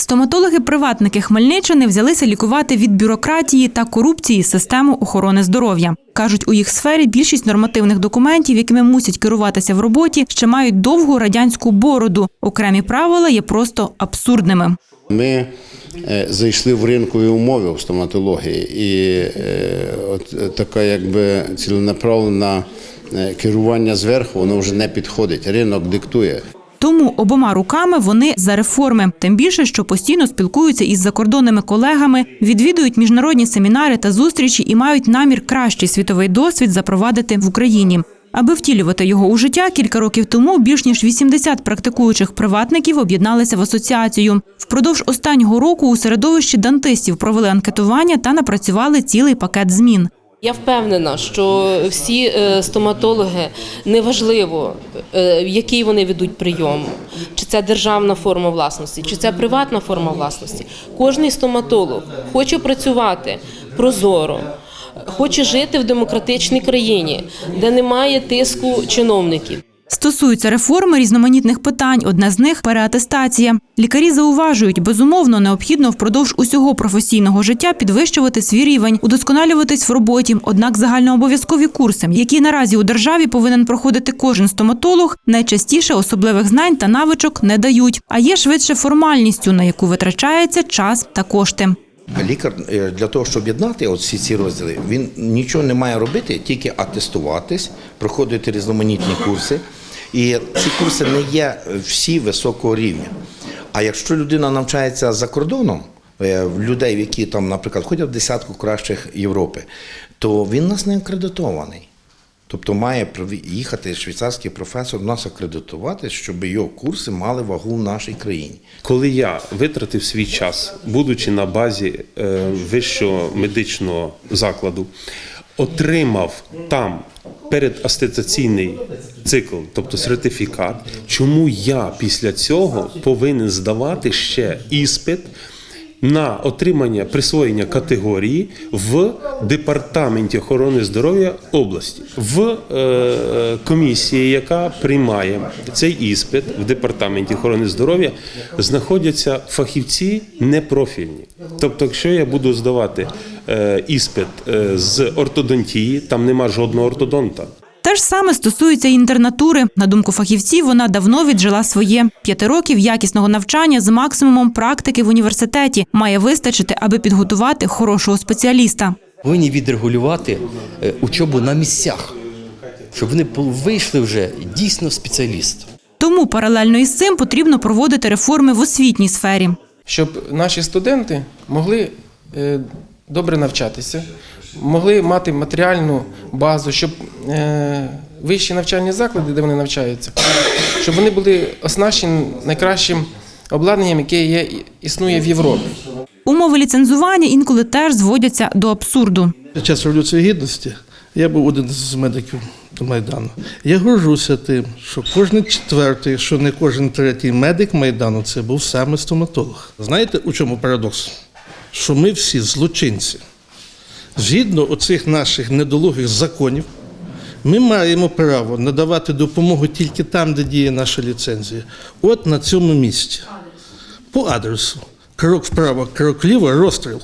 Стоматологи-приватники Хмельниччини взялися лікувати від бюрократії та корупції систему охорони здоров'я. Кажуть, у їх сфері більшість нормативних документів, якими мусять керуватися в роботі, ще мають довгу радянську бороду. Окремі правила є просто абсурдними. Ми е, зайшли в ринкові умови в стоматології, і е, от е, така якби ціленаправлена керування зверху, воно вже не підходить. Ринок диктує. Тому обома руками вони за реформи. Тим більше, що постійно спілкуються із закордонними колегами, відвідують міжнародні семінари та зустрічі і мають намір кращий світовий досвід запровадити в Україні. Аби втілювати його у життя, кілька років тому більш ніж 80 практикуючих приватників об'єдналися в асоціацію. Впродовж останнього року у середовищі дантистів провели анкетування та напрацювали цілий пакет змін. Я впевнена, що всі е, стоматологи неважливо, е, який вони ведуть прийом, чи це державна форма власності, чи це приватна форма власності. Кожний стоматолог хоче працювати прозоро, хоче жити в демократичній країні, де немає тиску чиновників. Стосуються реформи різноманітних питань. Одне з них переатестація. Лікарі зауважують, безумовно необхідно впродовж усього професійного життя підвищувати свій рівень, удосконалюватись в роботі. Однак загальнообов'язкові курси, які наразі у державі повинен проходити кожен стоматолог, найчастіше особливих знань та навичок не дають, а є швидше формальністю, на яку витрачається час та кошти. Лікар е, для того, щоб єднати от всі ці розділи, він нічого не має робити, тільки атестуватись, проходити різноманітні курси. І ці курси не є всі високого рівня. А якщо людина навчається за кордоном, е, людей, які там, наприклад, ходять в десятку кращих Європи, то він у нас не акредитований. Тобто має їхати швейцарський професор нас акредитувати, щоб його курси мали вагу в нашій країні. Коли я витратив свій час, будучи на базі е, вищого медичного закладу, отримав там передастетаційний цикл, тобто сертифікат, чому я після цього повинен здавати ще іспит на отримання присвоєння категорії в департаменті охорони здоров'я області в е, комісії, яка приймає цей іспит в департаменті охорони здоров'я, знаходяться фахівці непрофільні. Тобто, якщо я буду здавати іспит е, з ортодонтії, там нема жодного ортодонта. Те ж саме стосується і інтернатури. На думку фахівців, вона давно віджила своє. П'яти років якісного навчання з максимумом практики в університеті має вистачити, аби підготувати хорошого спеціаліста. повинні відрегулювати е, учобу на місцях, щоб вони вийшли вже дійсно спеціаліст. Тому паралельно із цим потрібно проводити реформи в освітній сфері. щоб наші студенти могли е, добре навчатися, могли мати матеріальну базу, щоб е, вищі навчальні заклади, де вони навчаються, щоб вони були оснащені найкращим обладнанням, яке є, існує в Європі. Умови ліцензування інколи теж зводяться до абсурду. Під час Революції Гідності я був один з медиків до Майдану. Я горжуся тим, що кожен четвертий, що не кожен третій медик Майдану, це був саме стоматолог. Знаєте, у чому парадокс? Що ми всі злочинці. Згідно оцих наших недолугих законів, ми маємо право надавати допомогу тільки там, де діє наша ліцензія. От на цьому місці. По адресу. Крок вправо, крок ліво, розстріл.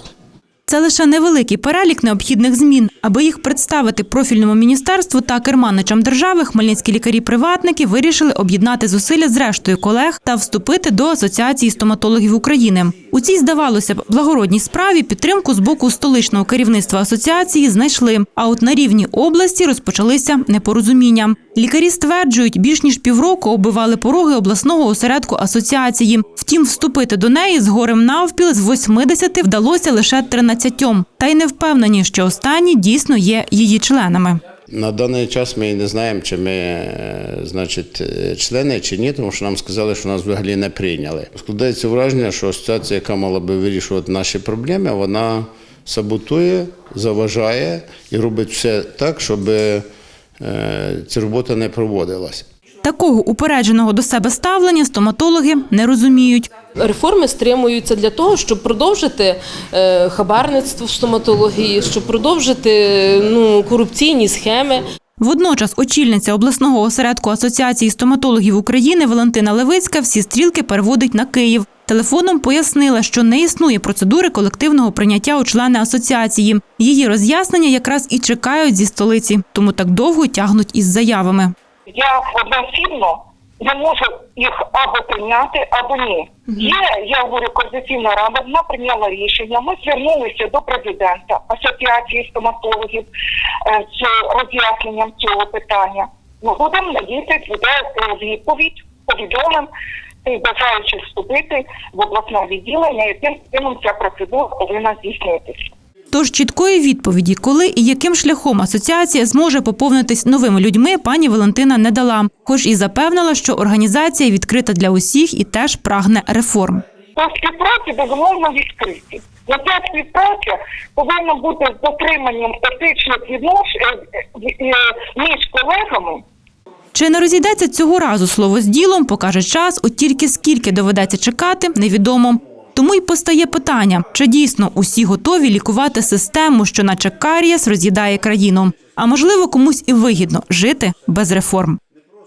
Це лише невеликий перелік необхідних змін. Аби їх представити профільному міністерству та керманичам держави, хмельницькі лікарі-приватники вирішили об'єднати зусилля з рештою колег та вступити до Асоціації стоматологів України. У цій, здавалося б, благородній справі підтримку з боку столичного керівництва асоціації знайшли. А от на рівні області розпочалися непорозуміння. Лікарі стверджують, більш ніж півроку оббивали пороги обласного осередку асоціації. Втім, вступити до неї з горем навпіл з 80 вдалося лише 13. Та й не впевнені, що останні дійсно є її членами. На даний час ми не знаємо, чи ми, е, значить, е, члени чи ні, тому що нам сказали, що нас взагалі не прийняли. Складається враження, що асоціація, яка мала би вирішувати наші проблеми, вона саботує, заважає і робить все так, щоб е, ця робота не проводилась. Такого упередженого до себе ставлення стоматологи не розуміють. Реформи стримуються для того, щоб продовжити е, хабарництво в стоматології, щоб продовжити ну, корупційні схеми. Водночас очільниця обласного осередку Асоціації стоматологів України Валентина Левицька всі стрілки переводить на Київ. Телефоном пояснила, що не існує процедури колективного прийняття у члени асоціації. Її роз'яснення якраз і чекають зі столиці, тому так довго тягнуть із заявами. Я одноосібно не можу їх або прийняти, або ні. Є, я говорю, координаційна рада, вона прийняла рішення. Ми звернулися до президента Асоціації стоматологів е, з роз'ясненням цього питання. Ми будемо надіятися, буде е, відповідь, повідомимо тих бажаючих вступити в обласне відділення, яким чином ця процедура повинна здійснитися. Тож чіткої відповіді, коли і яким шляхом асоціація зможе поповнитись новими людьми, пані Валентина не дала, хоч і запевнила, що організація відкрита для усіх і теж прагне реформ. По співпраці безумовно відкриті. Але ця співпраця повинна бути з дотриманням етичних відношень е, е, між колегами. Чи не розійдеться цього разу слово з ділом, покаже час, от тільки скільки доведеться чекати, невідомо. Тому й постає питання, чи дійсно усі готові лікувати систему, що наче карієс роз'їдає країну. А можливо, комусь і вигідно жити без реформ.